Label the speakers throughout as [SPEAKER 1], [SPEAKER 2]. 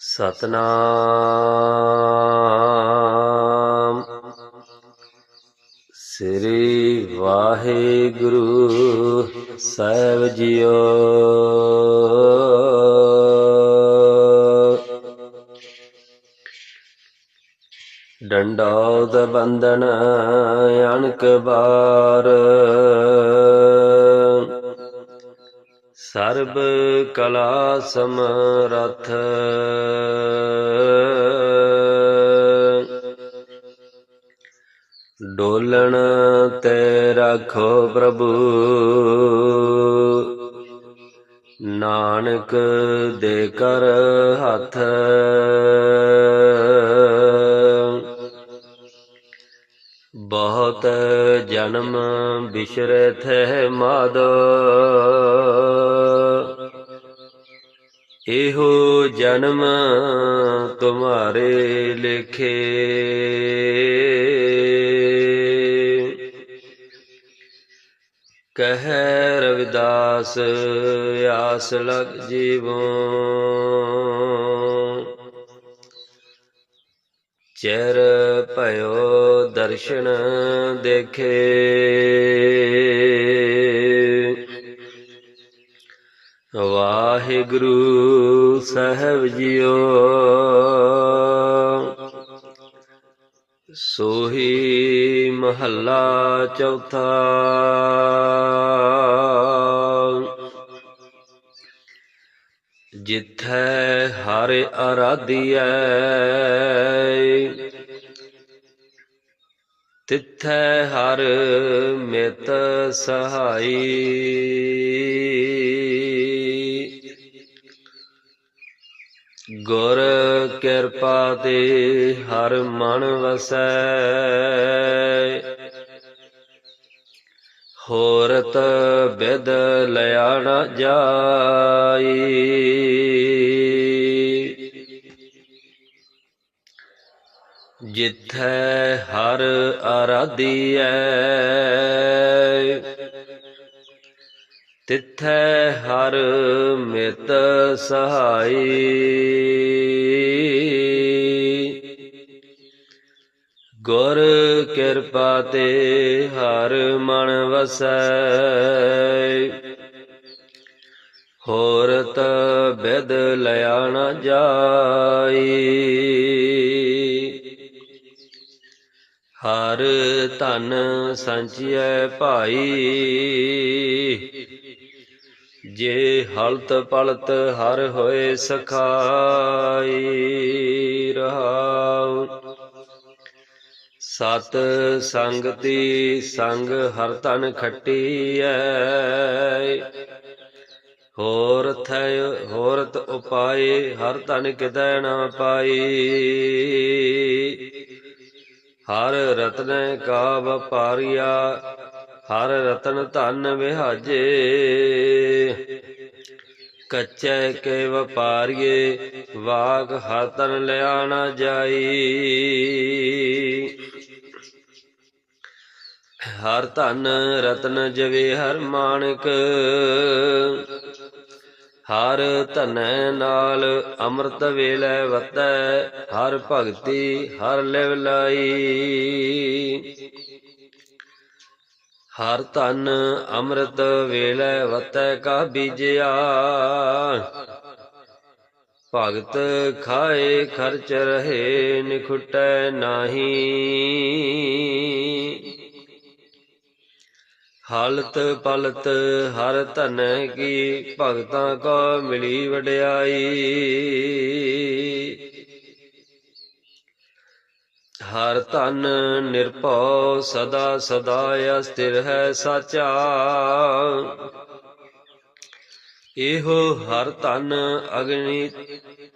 [SPEAKER 1] ਸਤਨਾਮ। ਸ੍ਰੀ ਵਾਹਿਗੁਰੂ ਸਾਹਿਬ ਜੀਓ। ਡੰਡੌਤ ਬੰਦਨ ਅਣਕ ਬਾਰ। ਸਰਬ ਕਲਾ ਸਮਰਥ। ਡੋਲਣ ਤੇ ਰੱਖੋ ਪ੍ਰਭੂ। ਨਾਨਕ ਦੇ ਕਰ ਹੱਥ। ਬਹੁਤ ਜਨਮ ਬਿਸਰੇ ਥੇ ਮਾਦੋ। ਇਹੋ ਜਨਮ ਤੁਮਾਰੇ ਲਿਖੇ। ਕਹਿ ਰਵਿਦਾਸ ਆਸ ਲਗ ਜੀਵੋ। ਚਰ ਭਇਓ ਦਰਸ਼ਨ ਦੇਖੇ। ਵਾਹਿਗੁਰੂ ਸਾਹਿਬ ਜੀਓ। ਸੋਹੀ ਮਹੱਲਾ ਚੌਥਾ। ਜਿੱਥੈ ਹਰ ਆਰਾਧੀਐ ਤਿੱਥੈ ਹਰ ਮਿਤ ਸਹਾਈ। ਗੁਰ ਕਿਰਪਾ ਤੇ ਹਰ ਮਨ ਵਸੈ। ਹੋਰਤ ਬਿਦ ਲਿਆ ਨ ਜਾਈ। ਜਿੱਥੈ ਹਰ ਆਰਾਧੀਐ ਤਿੱਥੈ ਹਰ ਮਿਤ ਸਹਾਈ। ਕਿਰਪਾ ਤੇ ਹਰ ਮਨ ਵਸੈ। ਹੋਰਤ ਬਿਦ ਲਿਆ ਨਾ ਜਾਈ। ਹਰ ਧਨ ਸੰਚਿਐ ਭਾਈ। ਜੇ ਹਲਤ ਪਲਤ ਹਰ ਹੋਏ ਸਖਾਈ ਰਹਾਉ। ਸਤ ਸੰਗਤੀ ਸੰਗ ਹਰ ਤਨ ਖੱਟੀਐ। ਹੋਰ ਥੈ ਹੋਰਤ ਉਪਾਏ, ਹਰ ਤਨ ਕਿਤੈ ਨਾ ਪਾਈ। ਹਰ ਰਤਨ ਕਾ ਵਪਾਰੀਆ ਹਰ ਰਤਨ ਧਨ ਵਿਹਾਜੇ। ਕੱਚੇ ਕੇ ਵਪਾਰੀਏ ਵਾਗ ਹਰ ਤਨ ਲਿਆ ਨਾ ਜਾਈ। ਹਰ ਧਨ ਰਤਨ ਜਵੇ ਹਰ ਮਾਨਕ, ਹਰ ਧਨੈ ਨਾਲ ਅੰਮ੍ਰਿਤ ਵੇਲੇ ਵਤੈ ਹਰ ਭਗਤੀ ਹਰ ਲਿਵ ਲਾਈ। ਹਰ ਧਨ ਅੰਮ੍ਰਿਤ ਵੇਲੇ ਵਤੈ ਕਾ ਬੀਜਿਆ ਭਗਤ ਖਾਏ ਖਰਚ ਰਹੇ, ਨਿਖੁਟੈ ਨਾਹੀ। ਹਾਲਤ ਪਲਤ ਹਰ ਧਨ ਕੀ, ਭਗਤਾਂ ਕੋ ਮਿਲੀ ਵਡਿਆਈ। ਹਰ ਧਨ ਨਿਰਭਉ, ਸਦਾ ਸਦਾ ਅਸਥਿਰ ਹੈ ਸਾਚਾ। ਇਹੋ ਹਰ ਧਨ ਅਗਨੀ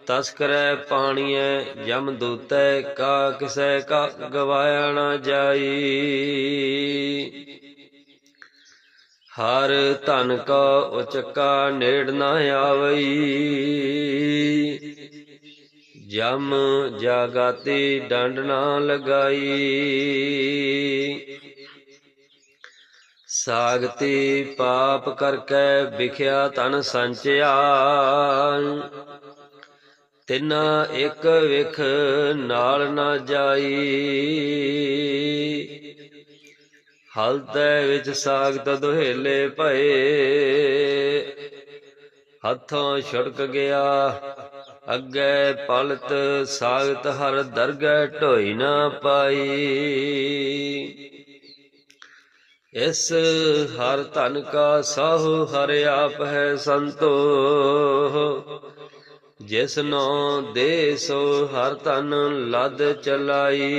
[SPEAKER 1] ਤਸਕਰੈ ਪਾਣੀਐ ਜਮ ਦੂਤੈ, ਕਾ ਕਿਸੈ, ਕਾ ਗਵਾਇਆ ਨਾ ਜਾਈ। ਹਰ ਧਨ ਕਾ ਉਚਕਾ ਨੇੜ ਨਾ ਆਵਈ। ਜਮ ਜਾਗਾਤੀ ਡੰਡ ਨਾ ਲਗਾਈ। ਸਾਗਤੀ ਪਾਪ ਕਰਕੇ ਵਿਖਿਆ ਤਨ ਸੰਚਿਆ। ਤਿਨਾ ਇੱਕ ਵਿਖ ਨਾਲ ਨਾ ਜਾਈ। ਹਲਤੈ ਵਿੱਚ ਸਾਗਤ ਦੁਹੇਲੇ ਭਏ। ਹੱਥੋਂ ਛੁੜਕ ਗਿਆ, ਅੱਗੇ ਪਲਤ ਸਾਗਤ ਹਰ ਦਰਗਹਿ ਢੋਈ ਨਾ ਪਾਈ। ਇਸ ਹਰ ਧਨ ਕਾ ਸਾਹੁ ਹਰ ਆਪ ਹੈ ਸੰਤੋ। ਜਿਸ ਨੋ ਦੇ ਸੋ ਹਰ ਧਨ ਲਦ ਚਲਾਈ।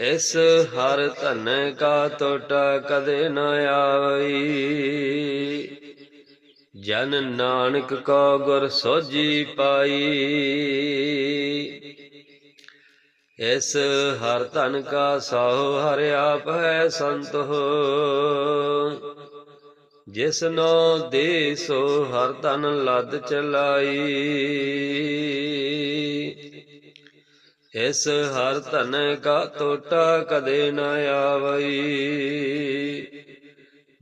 [SPEAKER 1] ਇਸ ਹਰ ਧਨ ਕਾ ਟੋਟਾ ਕਦੇ ਨ ਆਵਈ। ਜਨ ਨਾਨਕ ਕਾ ਗੁਰ ਸੋਜੀ ਪਾਈ। ਇਸ ਹਰ ਧਨ ਕਾ ਸਾਹੁ ਹਰ ਆਪ ਸੰਤ ਹੋ। ਜਿਸ ਨੋ ਦੇ ਸੋ ਹਰ ਧਨ ਲਦ ਚਲਾਈ। ਇਸ ਹਰ ਧਨ ਕਾ ਟੋਟਾ ਕਦੇ ਨ ਆਵਈ।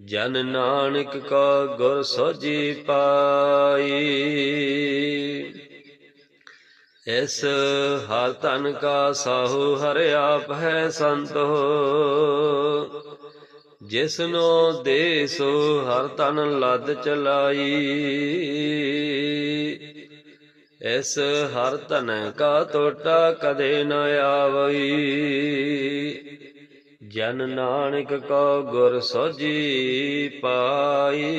[SPEAKER 1] ਜਨ ਨਾਨਕ ਕੋ ਗੁਰ ਸੋਜੀ ਪਾਈ। ਇਸ ਹਰ ਧਨ ਕਾ ਸਾਹੂ, ਹਰ ਆਪ ਹੈ ਸੰਤ ਹੋ। ਦੇ ਸੋ ਹਰ ਧਨ ਲਦ ਚਲਾਈ। ਇਸ ਹਰ ਧਨ ਕਾ ਟੋਟਾ ਕਦੇ ਨ ਆਵਈ। ਜਨ ਨਾਨਕ ਕੋ ਗੁਰ ਸੋਜੀ ਪਾਈ।